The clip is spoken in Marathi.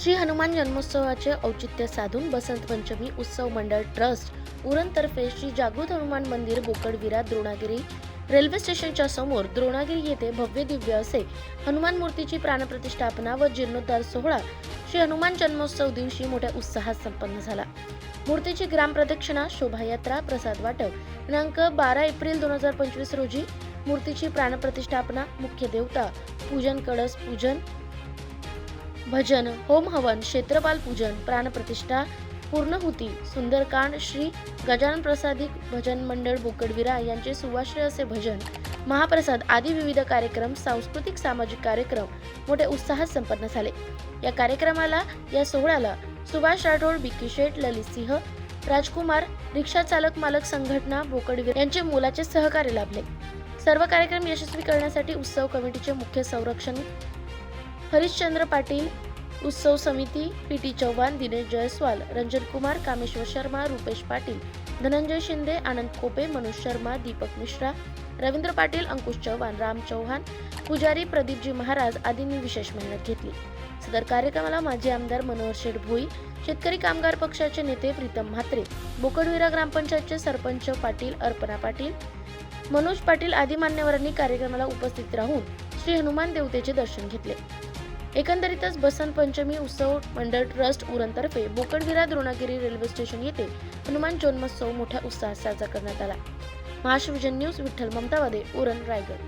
श्री हनुमान जन्मोत्सवाचे औचित्य साधून बसंत पंचमी उत्सव मंडळ ट्रस्ट उरणतर्फे श्री जागृत हनुमान मंदिर बोकडविरा द्रोणागिरी रेल्वे स्टेशनच्या समोर द्रोणागिरी येथे भव्य दिव्य असे हनुमान मूर्तीची प्राणप्रतिष्ठापना व जीर्णोद्धार सोहळा श्री हनुमान जन्मोत्सव दिवशी मोठ्या उत्साहात संपन्न झाला. मूर्तीची ग्रामप्रदक्षिणा शोभायात्रा प्रसाद वाटप दिनांक बारा एप्रिल दोन हजार पंचवीस रोजी मूर्तीची प्राणप्रतिष्ठापना मुख्य देवता पूजन कळस पूजन भजन होम हवन क्षेत्रपाल पूजन प्राणप्रतिष्ठा पूर्णहुती सुंदरकांड श्री गजानन प्रसादिक भजन मंडळ बोकडविरा यांचे सुवाश्रय असे भजन. महाप्रसाद आदी विविध कार्यक्रम सांस्कृतिक सामाजिक कार्यक्रम मोठ्या उत्साहात संपन्न झाले. या कार्यक्रमाला या सोहळ्याला सुभाष राठोड बिकी शेठ ललित सिंह राजकुमार रिक्षा चालक मालक संघटना बोकडवीर यांचे मोलाचे सहकार्य लाभले. सर्व कार्यक्रम यशस्वी करण्यासाठी उत्सव कमिटीचे मुख्य संरक्षण हरिश्चंद्र पाटील उत्सव समिती पी टी चव्हाण दिनेश जयस्वाल रंजन कुमार कामेश्वर शर्मा रुपेश पाटील धनंजय शिंदे आनंद कोपे मनोज शर्मा दीपक मिश्रा रवींद्र पाटील अंकुश चव्हाण राम चौहान पुजारी प्रदीपजी महाराज आदींनी विशेष मेहनत घेतली. सदर कार्यक्रमाला माजी आमदार मनोहर शेठ भोई शेतकरी कामगार पक्षाचे नेते प्रीतम म्हात्रे बोकडविरा ग्रामपंचायतचे सरपंच पाटील अर्पणा पाटील मनोज पाटील आदी मान्यवरांनी कार्यक्रमाला उपस्थित राहून श्री हनुमान देवतेचे दर्शन घेतले. एकंदरीतच बसंत पंचमी उत्सव मंडळ ट्रस्ट उरणतर्फे बोकडविरा द्रोणागिरी रेल्वे स्टेशन येथे हनुमान जन्मोत्सव मोठ्या उत्साहात साजरा करण्यात आला. महाशिवजन न्यूज विठ्ठल ममतावादे उरण रायगड.